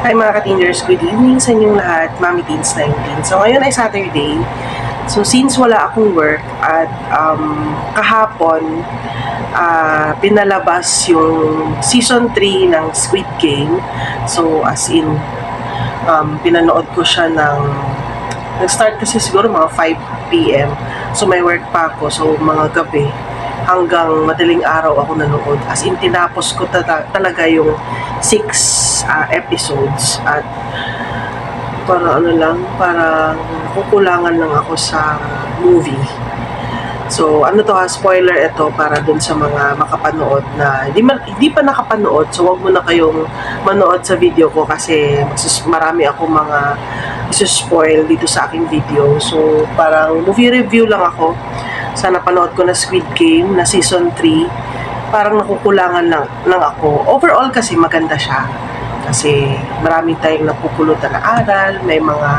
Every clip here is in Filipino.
Hi mga ka-Tinders, good evening sa inyong lahat, Mami Teens 19. So ngayon ay Saturday. So since wala akong work at um, kahapon ah, pinalabas yung season 3 ng Squid Game. So as in um, pinanood ko siya ng nag-start kasi siguro mga 5 p.m. So may work pa ako. So mga gabi hanggang madaling araw ako nanood. As in tinapos ko tata- talaga yung 6 episodes at para ano lang, para kukulangan lang ako sa movie. So, ano to ha, spoiler ito para dun sa mga makapanood na hindi, man, hindi pa nakapanood. So, wag mo na kayong manood sa video ko kasi marami ako mga spoil dito sa aking video. So, parang movie review lang ako. Sana panood ko na Squid Game na season 3. Parang nakukulangan lang, lang ako. Overall kasi maganda siya. Kasi marami tayong napupulutan na aral, may mga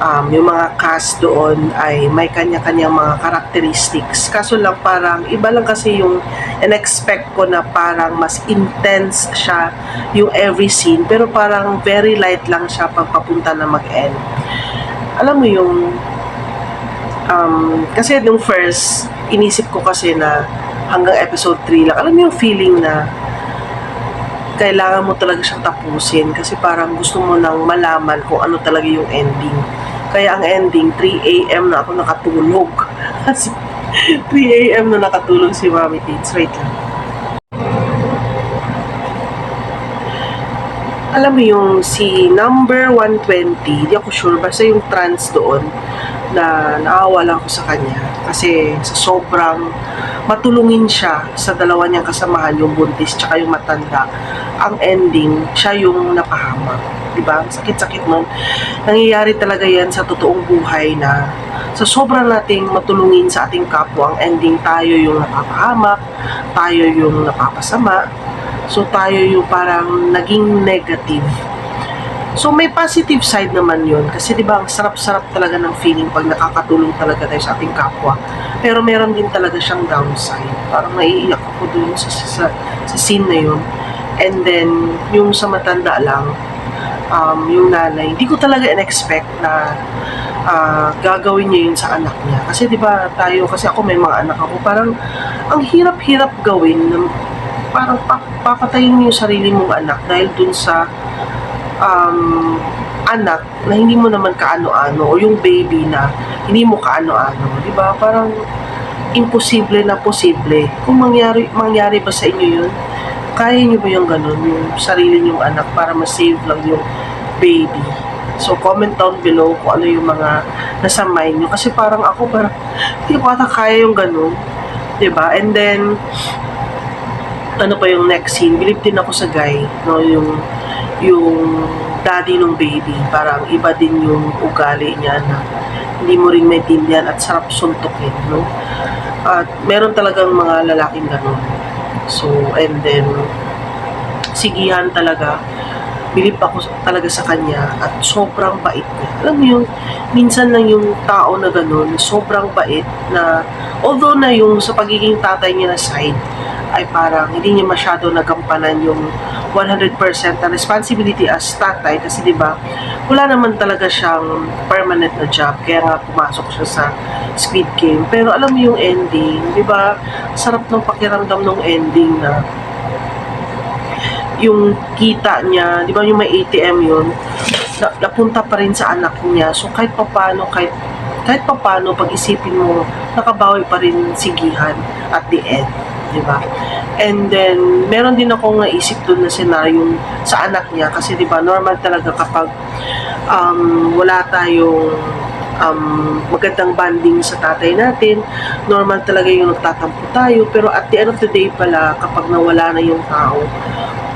um, yung mga cast doon ay may kanya-kanyang mga characteristics. Kaso lang parang iba lang kasi yung in-expect ko na parang mas intense siya yung every scene pero parang very light lang siya pagpapunta na mag-end. Alam mo yung um, kasi nung first inisip ko kasi na hanggang episode 3 lang. Alam mo yung feeling na kailangan mo talaga siyang tapusin kasi parang gusto mo nang malaman kung ano talaga yung ending. Kaya ang ending, 3 a.m. na ako nakatulog. Kasi 3 a.m. na nakatulog si Mami Tits. Wait lang. Alam mo yung si number 120, di ako sure, basta yung trans doon na naawa lang ako sa kanya. Kasi sa sobrang matulungin siya sa dalawa niyang kasamahan, yung buntis tsaka yung matanda. Ang ending, siya yung napahamak. Diba? Sakit-sakit nun. Nangyayari talaga yan sa totoong buhay na sa sobrang nating matulungin sa ating kapwa, ang ending tayo yung napapahamak, tayo yung napapasama, so tayo yung parang naging negative. So may positive side naman yun kasi 'di ba ang sarap-sarap talaga ng feeling pag nakakatulong talaga tayo sa ating kapwa. Pero meron din talaga siyang downside. Parang naiiyak ako dun sa, sa, sa scene na yun. And then yung sa matanda lang, um, yung nanay, hindi ko talaga in-expect na ah, gagawin niya yun sa anak niya. Kasi 'di ba tayo kasi ako may mga anak ako, parang ang hirap-hirap gawin na parang pa- papatayin mo yung sarili mong anak dahil dun sa um, anak na hindi mo naman kaano-ano o yung baby na hindi mo kaano-ano, 'di ba? Parang imposible na posible. Kung mangyari mangyari ba sa inyo 'yun? Kaya niyo ba yung ganun, yung sarili niyong anak para ma-save lang yung baby? So, comment down below kung ano yung mga nasa mind niyo. Kasi parang ako, parang hindi ko ata kaya yung ganun. ba And then, ano pa yung next scene, believe din ako sa guy, no, yung yung daddy ng baby, parang iba din yung ugali niya na hindi mo rin maintindihan at sarap suntukin, no? At meron talagang mga lalaking ganun. So, and then, sigihan talaga, bilip ako talaga sa kanya at sobrang bait niya. Alam mo yung, minsan lang yung tao na ganun, sobrang bait na, although na yung sa pagiging tatay niya na side, ay parang hindi niya masyado nagampanan yung 100% na responsibility as tatay kasi 'di ba wala naman talaga siyang permanent na job kaya nga pumasok siya sa Squid Game. Pero alam mo yung ending 'di ba sarap ng pakiramdam ng ending na yung kita niya 'di ba yung may ATM yun na, napunta pa rin sa anak niya. So kahit papaano kahit kahit papaano pag-isipin mo nakabawi pa rin si Gihan at the end di ba? And then, meron din akong naisip doon na senaryo sa anak niya kasi di ba normal talaga kapag um, wala tayong um, magandang banding sa tatay natin, normal talaga yung nagtatampo tayo, pero at the end of the day pala, kapag nawala na yung tao,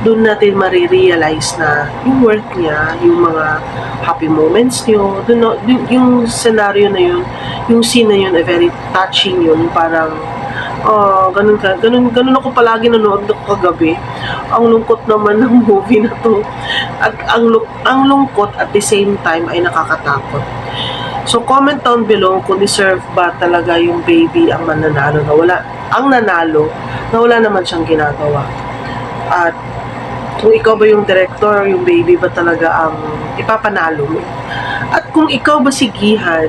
doon natin marirealize na yung worth niya, yung mga happy moments niyo, doon, na- yung, yung scenario na yun, yung scene na yun, ay very touching yun, parang Oh, ganun ka. Ganun, ganun ako palagi nanood ng kagabi. Ang lungkot naman ng movie na to. At ang, ang lungkot at the same time ay nakakatakot. So, comment down below kung deserve ba talaga yung baby ang mananalo na wala, ang nanalo na wala naman siyang ginagawa. At kung ikaw ba yung director, yung baby ba talaga ang ipapanalo mo. At kung ikaw ba si Gihan,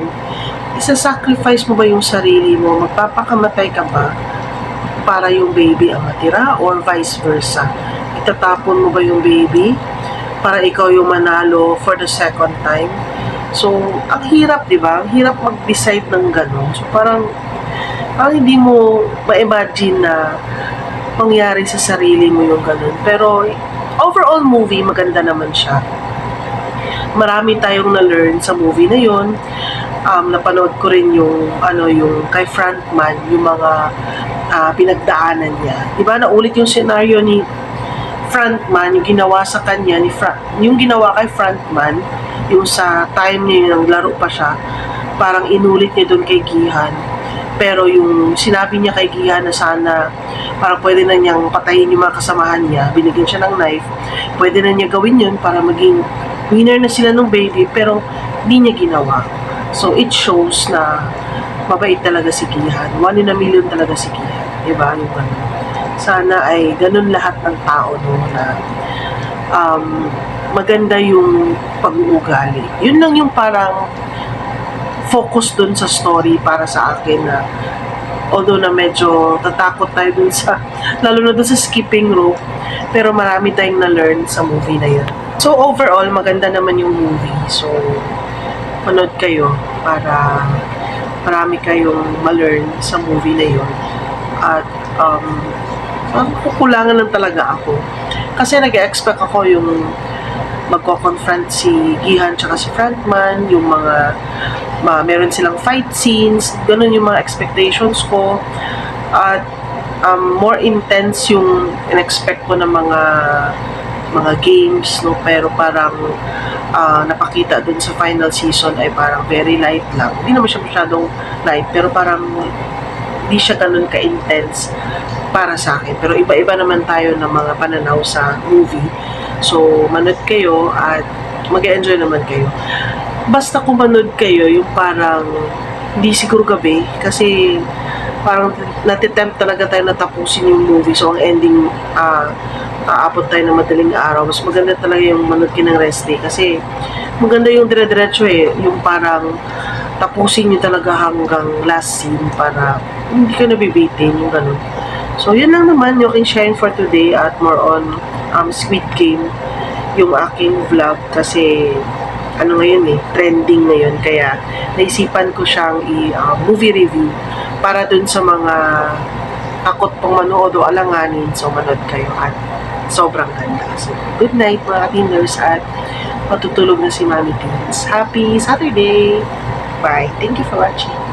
isa-sacrifice mo ba yung sarili mo? Magpapakamatay ka ba para yung baby ang matira or vice versa? Itatapon mo ba yung baby para ikaw yung manalo for the second time? So, ang hirap, di ba? Ang hirap mag-decide ng gano'n. So, parang, parang hindi mo ma-imagine na mangyari sa sarili mo yung gano'n. Pero, overall movie, maganda naman siya. Marami tayong na-learn sa movie na yon um, napanood ko rin yung ano yung kay frontman yung mga ah, pinagdaanan niya. 'Di ba naulit yung scenario ni frontman yung ginawa sa kanya ni Fra- yung ginawa kay frontman yung sa time niya yung laro pa siya parang inulit niya doon kay Gihan. Pero yung sinabi niya kay Gihan na sana parang pwede na niyang patayin yung mga kasamahan niya binigyan siya ng knife pwede na niya gawin yun para maging winner na sila ng baby pero hindi niya ginawa. So it shows na mabait talaga si Gihan. One in a million talaga si Gihan. Diba? Yung ganun sana ay ganun lahat ng tao no na um, maganda yung pag-uugali. Yun lang yung parang focus dun sa story para sa akin na although na medyo tatakot tayo dun sa lalo na dun sa skipping rope pero marami tayong na-learn sa movie na yun. So overall, maganda naman yung movie. So, panood kayo para marami kayong ma-learn sa movie na yun. At um, kukulangan lang talaga ako. Kasi nag-expect ako yung magko-confront si Gihan tsaka si Frontman, yung mga ma, meron silang fight scenes, ganun yung mga expectations ko. At um, more intense yung in-expect ko ng mga mga games, no? Pero parang ah, napakita dun sa final season ay parang very light lang. Hindi naman siya masyadong light, pero parang hindi siya ganun ka-intense para sa akin. Pero iba-iba naman tayo ng mga pananaw sa movie. So, manood kayo at mag enjoy naman kayo. Basta kung manood kayo, yung parang hindi siguro gabi kasi parang natitempt talaga tayo na tapusin yung movie. So, ang ending, ah, aabot tayo ng madaling araw. Mas maganda talaga yung manood kayo ng rest day kasi maganda yung dire-diretso eh. Yung parang tapusin nyo talaga hanggang last scene para hindi ka nabibitin yung ganun. So, yun lang naman yung aking sharing for today at more on um, Squid Game yung aking vlog kasi ano ngayon eh, trending ngayon. Kaya naisipan ko siyang i-movie review para dun sa mga takot pong manood o alanganin. So, manood kayo at sobrang ganda. So, good night mga tiners at matutulog na si Mami Teens. Happy Saturday! Bye! Thank you for watching.